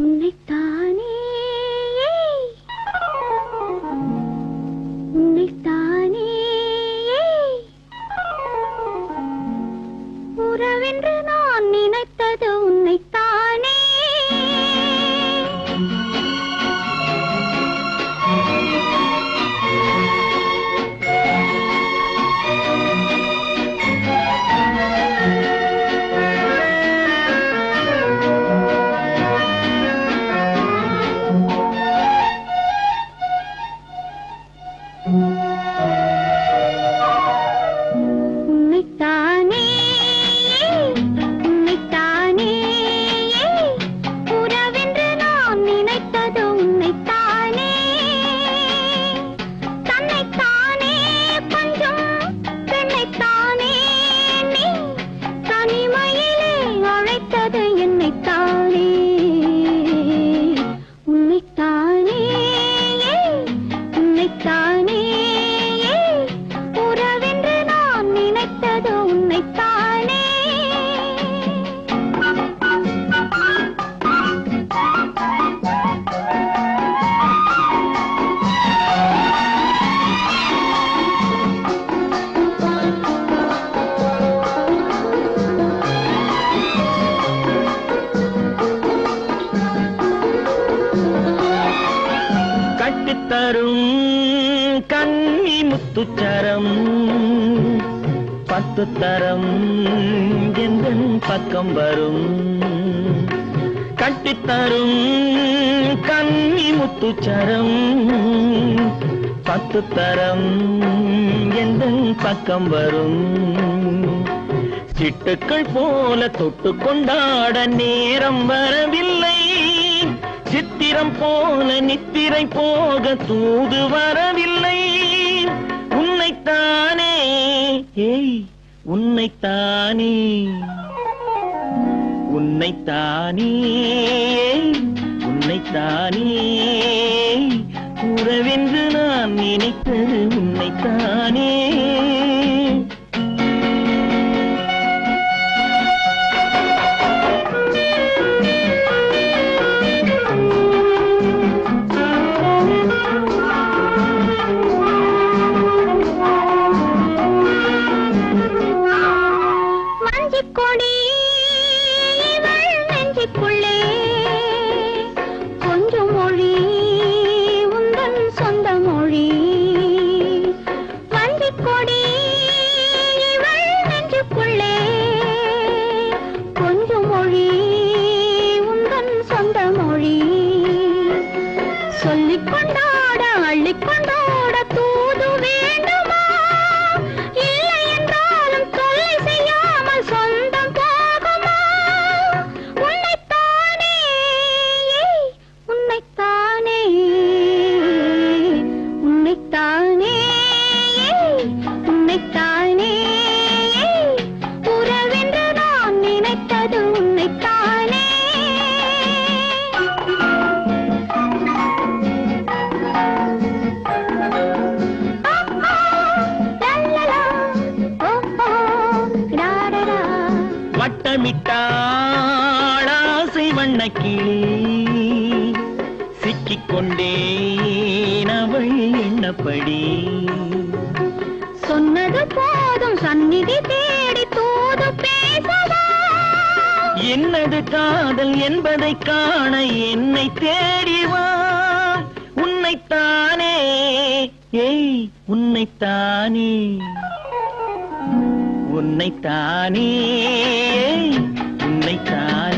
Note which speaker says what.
Speaker 1: உன்னைத்தானே
Speaker 2: தரும் கண்ணி முத்துச்சரம் பத்து தரம் எந்த பக்கம் வரும்? கட்டித்தரும் கண்ணி முத்துச்சரம் பத்து தரம் எந்த பக்கம் வரும்? சிட்டுக்கள் போல தொட்டு கொண்டாட நேரம் வரவில்லை. சித்திரம் போல நித்திரை போக தூது வரவில்லை. உன்னைத்தானே ஏய் உன்னைத்தானே. உன்னைத்தானே உன்னைத்தானே. உறவென்று நான் நினைத்தது உன்னைத்தானே.
Speaker 1: கொண்டாட அள்ளி கொண்டாட தூது வேண்டுமா?
Speaker 2: வட்டமிட்டாளாசை வண்ணக்கிளி. சிக்கிக் கொண்டேன் அவள் எண்ணப்படி
Speaker 1: சொன்னது போதும் சந்நிதி தேடி தூது பேசவா?
Speaker 2: என்னது காதல் என்பதை காண என்னை தேடி வா. உன்னைத்தானே ஏய் உன்னைத்தானே. உன்னைத்தானே உன்னைத்தானே.